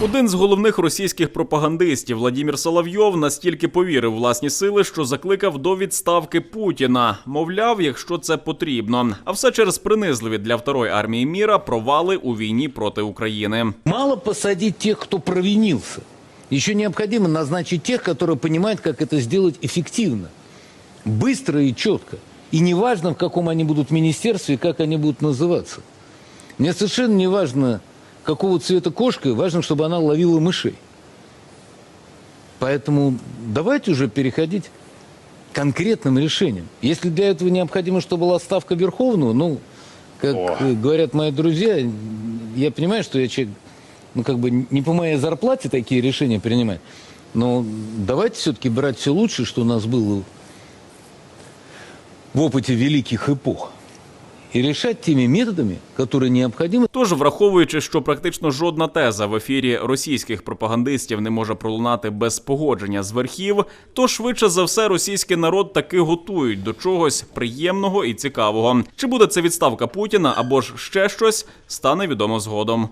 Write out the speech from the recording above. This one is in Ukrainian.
Один з головних російських пропагандистів Владімір Соловйов настільки повірив у власні сили, що закликав до відставки Путіна. Мовляв, якщо це потрібно. А все через принизливі для второї армії міра провали у війні проти України. Мало посадить тех, кто провинился. Еще необходимо назначить тех, которые понимают, как это сделать эффективно, быстро и четко. И неважно, в каком они будут министерстве и как они будут называться. Мне совершенно не важно, какого цвета кошка, важно, чтобы она ловила мышей. Поэтому давайте уже переходить к конкретным решениям. Если для этого необходимо, чтобы была ставка Верховного, ну, как э, говорят мои друзья, я понимаю, что я человек, ну, как бы не по моей зарплате такие решения принимать, но давайте все-таки брать все лучшее, что у нас было в опыте великих эпох, і рішать тими методами, які необхідні. Тож, враховуючи, що практично жодна теза в ефірі російських пропагандистів не може пролунати без погодження з верхів, то швидше за все російський народ таки готують до чогось приємного і цікавого. Чи буде це відставка Путіна або ж ще щось, стане відомо згодом.